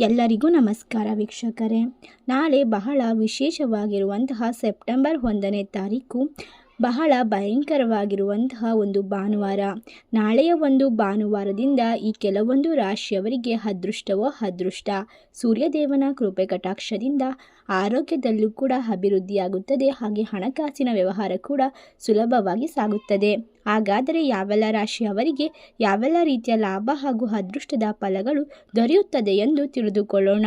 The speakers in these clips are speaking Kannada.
ಎಲ್ಲರಿಗೂ ನಮಸ್ಕಾರ ವೀಕ್ಷಕರೇ. ನಾಳೆ ಬಹಳ ವಿಶೇಷವಾಗಿರುವಂತಹ ಸೆಪ್ಟೆಂಬರ್ ಒಂದನೇ ತಾರೀಕು ಬಹಳ ಭಯಂಕರವಾಗಿರುವಂತಹ ಒಂದು ಭಾನುವಾರ. ನಾಳೆಯ ಒಂದು ಭಾನುವಾರದಿಂದ ಈ ಕೆಲವೊಂದು ರಾಶಿಯವರಿಗೆ ಅದೃಷ್ಟವೋ ಅದೃಷ್ಟ. ಸೂರ್ಯದೇವನ ಕೃಪೆ ಕಟಾಕ್ಷದಿಂದ ಆರೋಗ್ಯದಲ್ಲೂ ಕೂಡ ಅಭಿವೃದ್ಧಿಯಾಗುತ್ತದೆ. ಹಾಗೆ ಹಣಕಾಸಿನ ವ್ಯವಹಾರ ಕೂಡ ಸುಲಭವಾಗಿ ಸಾಗುತ್ತದೆ. ಹಾಗಾದರೆ ಯಾವೆಲ್ಲ ರಾಶಿಯವರಿಗೆ ಯಾವೆಲ್ಲ ರೀತಿಯ ಲಾಭ ಹಾಗೂ ಅದೃಷ್ಟದ ಫಲಗಳು ದೊರೆಯುತ್ತದೆ ಎಂದು ತಿಳಿದುಕೊಳ್ಳೋಣ.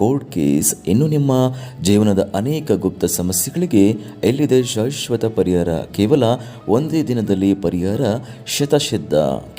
ಕೋರ್ಟ್ ಕೇಸ್ ಇನ್ನು ನಿಮ್ಮ ಜೀವನದ ಅನೇಕ ಗುಪ್ತ ಸಮಸ್ಯೆಗಳಿಗೆ ಎಲ್ಲಿದೆ ಶಾಶ್ವತ ಪರಿಹಾರ? ಕೇವಲ ಒಂದೇ ದಿನದಲ್ಲಿ ಪರಿಹಾರ? ಶತಸಿದ್ಧ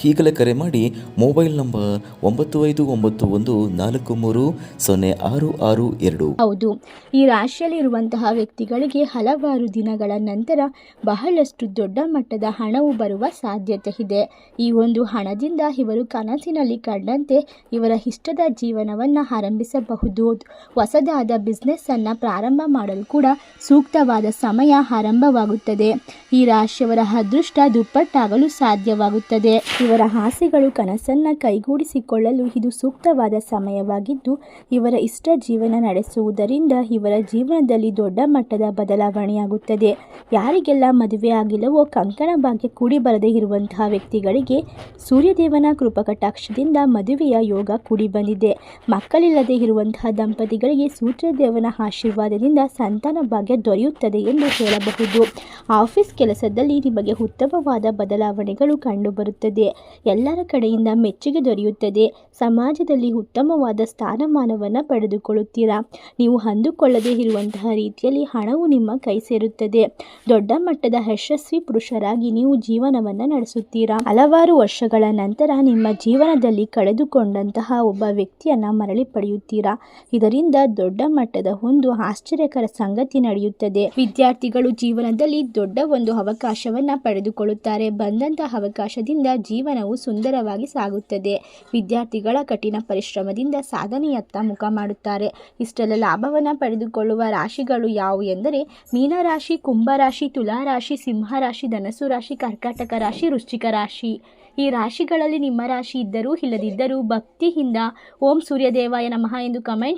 ಈಗಲೇ ಕರೆ ಮಾಡಿ ಮೊಬೈಲ್ ನಂಬರ್ ಒಂಬತ್ತು ಐದು ಒಂಬತ್ತು ಒಂದು ನಾಲ್ಕು ಮೂರು ಸೊನ್ನೆ ಆರು ಆರು ಎರಡು. ಹೌದು. ಈ ರಾಶಿಯಲ್ಲಿರುವಂತಹ ವ್ಯಕ್ತಿಗಳಿಗೆ ಹಲವಾರು ದಿನಗಳ ನಂತರ ಬಹಳಷ್ಟು ದೊಡ್ಡ ಮಟ್ಟದ ಹಣವು ಬರುವ ಸಾಧ್ಯತೆ ಇದೆ. ಈ ಒಂದು ಹಣದಿಂದ ಇವರು ಕನಸಿನಲ್ಲಿ ಕಂಡಂತೆ ಇವರ ಇಷ್ಟದ ಜೀವನವನ್ನು ಆರಂಭಿಸಬಹುದು. ಹೊಸದಾದ ಬಿಸ್ನೆಸ್ ಅನ್ನು ಪ್ರಾರಂಭ ಮಾಡಲು ಕೂಡ ಸೂಕ್ತವಾದ ಸಮಯ ಆರಂಭವಾಗುತ್ತದೆ. ಈ ರಾಶಿಯವರ ಅದೃಷ್ಟ ದುಪ್ಪಟ್ಟಾಗಲು ಸಾಧ್ಯವಾಗುತ್ತದೆ. ಇವರ ಆಸೆಗಳು ಕನಸನ್ನ ಕೈಗೂಡಿಸಿಕೊಳ್ಳಲು ಇದು ಸೂಕ್ತವಾದ ಸಮಯವಾಗಿದ್ದು, ಇವರ ಇಷ್ಟ ಜೀವನ ನಡೆಸುವುದರಿಂದ ಇವರ ಜೀವನದಲ್ಲಿ ದೊಡ್ಡ ಮಟ್ಟದ ಬದಲಾವಣೆಯಾಗುತ್ತದೆ. ಯಾರಿಗೆಲ್ಲ ಮದುವೆ ಆಗಿಲ್ಲವೋ ಕಂಕಣ ಭಾಗ್ಯ ಕೂಡಿ ಬರದೇ ಇರುವಂತಹ ವ್ಯಕ್ತಿಗಳಿಗೆ ಸೂರ್ಯದೇವನ ಕೃಪಕಟಾಕ್ಷದಿಂದ ಮದುವೆಯ ಯೋಗ ಕೂಡಿ ಬಂದಿದೆ. ಮಕ್ಕಳಿಲ್ಲದೆ ಇರುವಂತಹ ದಂಪತಿಗಳಿಗೆ ಸೂರ್ಯದೇವನ ಆಶೀರ್ವಾದದಿಂದ ಸಂತಾನ ಭಾಗ್ಯ ದೊರೆಯುತ್ತದೆ ಎಂದು ಹೇಳಬಹುದು. ಆಫೀಸ್ ಕೆಲಸದಲ್ಲಿ ನಿಮಗೆ ಉತ್ತಮವಾದ ಬದಲಾವಣೆಗಳು ಕಂಡುಬರುತ್ತದೆ. ಎಲ್ಲರ ಕಡೆಯಿಂದ ಮೆಚ್ಚುಗೆ ದೊರೆಯುತ್ತದೆ. ಸಮಾಜದಲ್ಲಿ ಉತ್ತಮವಾದ ಸ್ಥಾನಮಾನವನ್ನು ಪಡೆದುಕೊಳ್ಳುತ್ತೀರಾ? ನೀವು ಅಂದುಕೊಳ್ಳದೇ ಇರುವಂತಹ ರೀತಿಯಲ್ಲಿ ಹಣವು ನಿಮ್ಮ ಕೈ ಸೇರುತ್ತದೆ. ದೊಡ್ಡ ಮಟ್ಟದ ಯಶಸ್ವಿ ಪುರುಷರಾಗಿ ನೀವು ಜೀವನವನ್ನು ನಡೆಸುತ್ತೀರಾ? ಹಲವಾರು ವರ್ಷಗಳ ನಂತರ ನಿಮ್ಮ ಜೀವನದಲ್ಲಿ ಕಳೆದುಕೊಂಡಂತಹ ಒಬ್ಬ ವ್ಯಕ್ತಿಯನ್ನ ಮರಳಿ ಪಡೆಯುತ್ತೀರಾ? ಇದರಿಂದ ದೊಡ್ಡ ಮಟ್ಟದ ಒಂದು ಆಶ್ಚರ್ಯಕರ ಸಂಗತಿ ನಡೆಯುತ್ತದೆ. ವಿದ್ಯಾರ್ಥಿಗಳು ಜೀವನದಲ್ಲಿ ದೊಡ್ಡ ಒಂದು ಅವಕಾಶವನ್ನ ಪಡೆದುಕೊಳ್ಳುತ್ತಾರೆ. ಬಂದಂತಹ ಅವಕಾಶದಿಂದ ಜೀವನವು ಸುಂದರವಾಗಿ ಸಾಗುತ್ತದೆ. ವಿದ್ಯಾರ್ಥಿಗಳ ಕಠಿಣ ಪರಿಶ್ರಮದಿಂದ ಸಾಧನೆಯತ್ತ ಮುಖ ಮಾಡುತ್ತಾರೆ. ಇಷ್ಟೆಲ್ಲ ಲಾಭವನ್ನು ಪಡೆದುಕೊಳ್ಳುವ ರಾಶಿಗಳು ಯಾವುವು ಎಂದರೆ, ಮೀನರಾಶಿ, ಕುಂಭರಾಶಿ, ತುಲಾರಾಶಿ, ಸಿಂಹರಾಶಿ ಧನಸು ರಾಶಿ, ಕರ್ಕಾಟಕ ರಾಶಿ, ವೃಶ್ಚಿಕ ರಾಶಿ. ಈ ರಾಶಿಗಳಲ್ಲಿ ನಿಮ್ಮ ರಾಶಿ ಇದ್ದರೂ, ಇಲ್ಲದಿದ್ದರೂ ಭಕ್ತಿಯಿಂದ ಓಂ ಸೂರ್ಯದೇವಾಯ ನಮಃ ಎಂದು